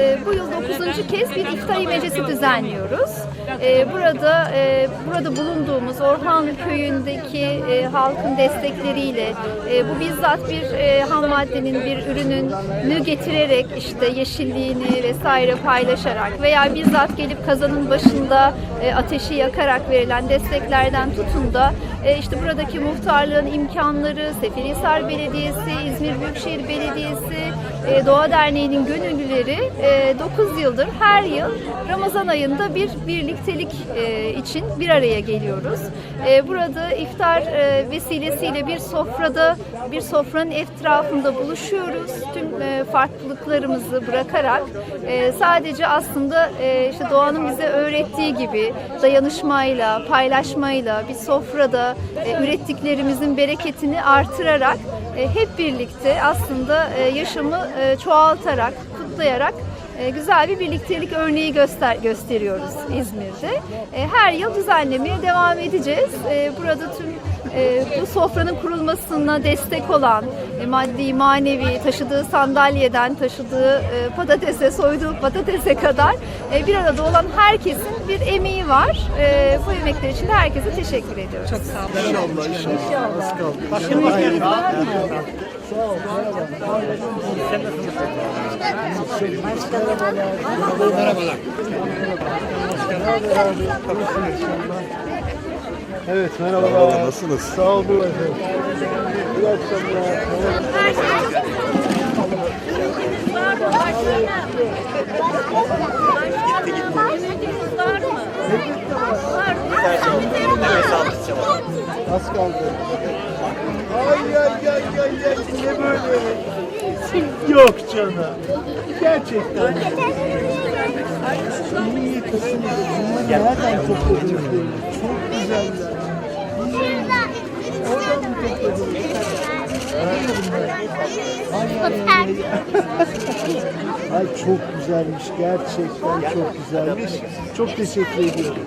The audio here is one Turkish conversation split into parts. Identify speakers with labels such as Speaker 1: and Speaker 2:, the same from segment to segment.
Speaker 1: Ee, Bu yıl 9. kez bir iftar imecesi düzenliyoruz. Ee, Burada e, burada bulunduğumuz Orhanlı köyündeki e, halkın destekleriyle e, bu bizzat bir e, ham maddenin bir ürününü getirerek işte yeşilliğini vesaire paylaşarak veya bizzat gelip kazanın başında e, ateşi yakarak verilen desteklerden tutun da e, işte buradaki muhtarlığın imkanları, Seferihisar Belediyesi, İzmir Büyükşehir Belediyesi, e, Doğa Derneği'nin gönüllüleri 9 yıldır her yıl Ramazan ayında bir birliktelik e, için bir araya geliyoruz. E, Burada iftar e, vesilesiyle bir sofrada, bir sofranın etrafında buluşuyoruz. Tüm farklılıklarımızı bırakarak sadece aslında işte doğanın bize öğrettiği gibi dayanışmayla, paylaşmayla bir sofrada ürettiklerimizin bereketini artırarak hep birlikte aslında yaşamı çoğaltarak, kutlayarak e, güzel bir birliktelik örneği göster gösteriyoruz İzmir'de. E, Her yıl düzenlemeye devam edeceğiz. E, Burada tüm e, bu sofranın kurulmasına destek olan e, maddi, manevi, taşıdığı sandalyeden taşıdığı e, patatese, soyduğu patatese kadar e, bir arada olan herkesin bir emeği var. E, Bu emekler için de herkese teşekkür ediyoruz. Çok sağ olun.
Speaker 2: İnşallah inşallah. Az kaldı.
Speaker 3: Başkanımız var mı?
Speaker 2: Evet merhaba.
Speaker 4: Merhaba, nasılsınız?
Speaker 2: Sağ olun efendim. İyi akşamlar. Az kaldı. Ay ay ay ay ay ne böyle? Yok canım. Gerçekten. İyi kızım. Nereden topladınız böyle? Çok güzeller. Ay çok güzelmiş. Gerçekten çok güzelmiş. Çok teşekkür ediyorum.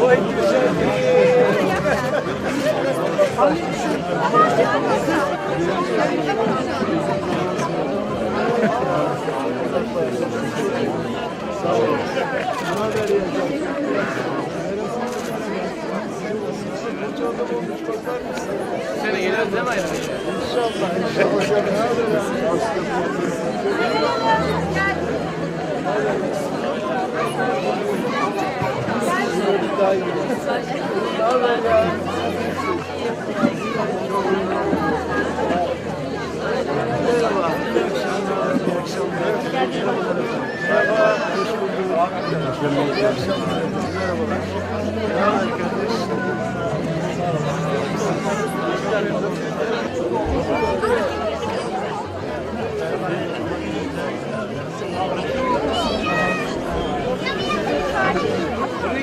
Speaker 3: Oy Seni gelir değil mi ayrı? İnşallah, inşallah.
Speaker 2: Evde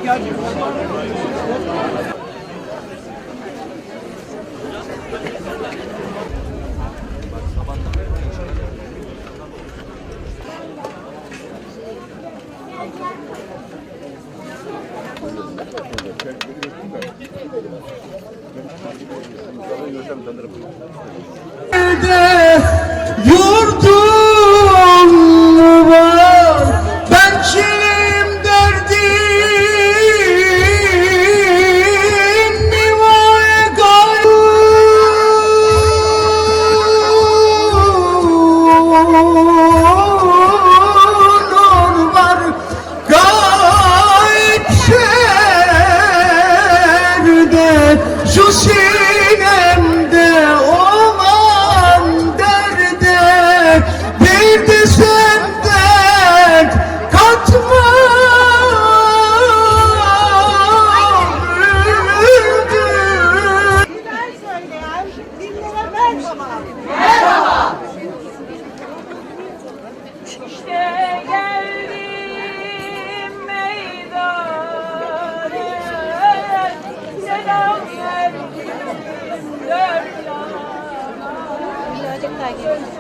Speaker 2: yurdum Oh Thank you.